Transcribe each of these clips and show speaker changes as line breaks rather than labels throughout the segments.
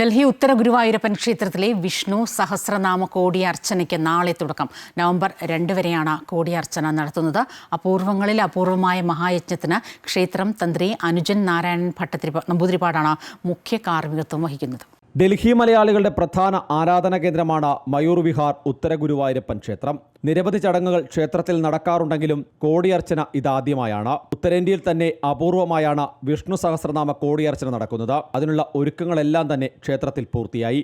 ഡൽഹി ഉത്തര ഗുരുവായൂരപ്പൻ ക്ഷേത്രത്തിലെ വിഷ്ണു സഹസ്രനാമ കോടിയർച്ചനയ്ക്ക് നാളെ തുടക്കം. നവംബർ രണ്ട് വരെയാണ് കോടിയർച്ചന നടത്തുന്നത്. അപൂർവങ്ങളിൽ അപൂർവമായ മഹായജ്ഞത്തിന് ക്ഷേത്രം തന്ത്രി അനുജൻ നാരായണൻ ഭട്ടത്തിരി നമ്പൂതിരിപ്പാടാണ് മുഖ്യ കാർമ്മികത്വം വഹിക്കുന്നത്.
ഡൽഹി മലയാളികളുടെ പ്രധാന ആരാധന കേന്ദ്രമാണ് മയൂർ വിഹാർ ഉത്തര ഗുരുവായൂരപ്പൻ ക്ഷേത്രം. നിരവധി ചടങ്ങുകൾ ക്ഷേത്രത്തിൽ നടക്കാറുണ്ടെങ്കിലും കോടിയർച്ചന ഇതാദ്യമായാണ്. ഉത്തരേന്ത്യയിൽ തന്നെ അപൂർവമായാണ് വിഷ്ണു സഹസ്രനാമ കോടിയർച്ചന നടക്കുന്നത്. അതിനുള്ള ഒരുക്കങ്ങളെല്ലാം തന്നെ ക്ഷേത്രത്തിൽ പൂർത്തിയായി.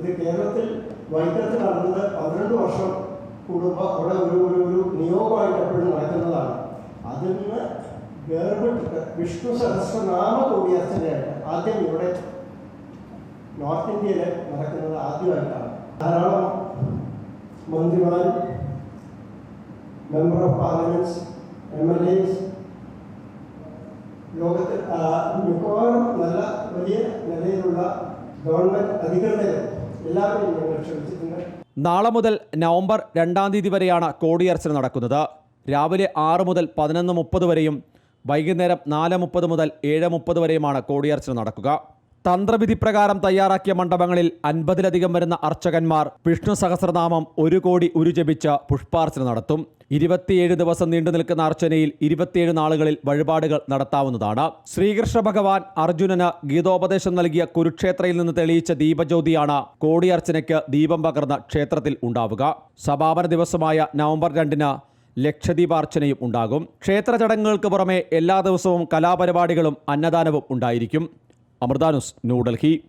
ഇത് കേരളത്തിൽ വൈദ്യത്തിൽ നടന്നത് പന്ത്രണ്ട് വർഷം കൂടുമ്പോൾ അവിടെ ഒരു ഒരു വേർപെട്ടിട്ട് വിഷ്ണു സഹസ്രനാമ കൂടിയർച്ചനയായിട്ട് ആദ്യം ഇവിടെ നോർത്ത് ഇന്ത്യയിൽ നടക്കുന്നത് ആദ്യമായിട്ടാണ്. ധാരാളം മന്ത്രിമാരും member of parliaments M L S ലോകത്തിൽ മിക്കവാറും നല്ല വലിയ നിലയിലുള്ള ഗവൺമെന്റ് അധികൃതരും എല്ലാവരും ഞങ്ങൾ ക്ഷണിച്ചിട്ടുണ്ട്
നാളെ മുതൽ നവംബർ രണ്ടാം തീയതി വരെയാണ് കോടിയർച്ചന നടക്കുന്നത്. രാവിലെ ആറ് മുതൽ പതിനൊന്ന് മുപ്പത് വരെയും വൈകുന്നേരം നാല് മുപ്പത് മുതൽ ഏഴ് മുപ്പത് വരെയുമാണ് കോടിയർച്ചന നടക്കുക. തന്ത്രവിധി പ്രകാരം തയ്യാറാക്കിയ മണ്ഡപങ്ങളിൽ അൻപതിലധികം വരുന്ന അർച്ചകന്മാർ വിഷ്ണു സഹസ്രനാമം ഒരു കോടി ഉരുജപിച്ച് പുഷ്പാർച്ചന നടത്തും. ഇരുപത്തിയേഴ് ദിവസം നീണ്ടു നിൽക്കുന്ന അർച്ചനയിൽ ഇരുപത്തിയേഴ് നാളുകളിൽ വഴിപാടുകൾ നടത്താവുന്നതാണ്. ശ്രീകൃഷ്ണ ഭഗവാൻ അർജുനന് ഗീതോപദേശം നൽകിയ കുരുക്ഷേത്രയിൽ നിന്ന് തെളിയിച്ച ദീപജ്യോതിയാണ് കോടിയർച്ചനയ്ക്ക് ദീപം പകർന്ന ക്ഷേത്രത്തിൽ ഉണ്ടാവുക. സമാപന ദിവസമായ നവംബർ രണ്ടിന് ലക്ഷദീപാർച്ചനയും ഉണ്ടാകും. ക്ഷേത്ര ചടങ്ങുകൾക്ക് പുറമെ എല്ലാ ദിവസവും കലാപരിപാടികളും അന്നദാനവും ഉണ്ടായിരിക്കും. അമൃതാനുസ് ന്യൂഡൽഹി.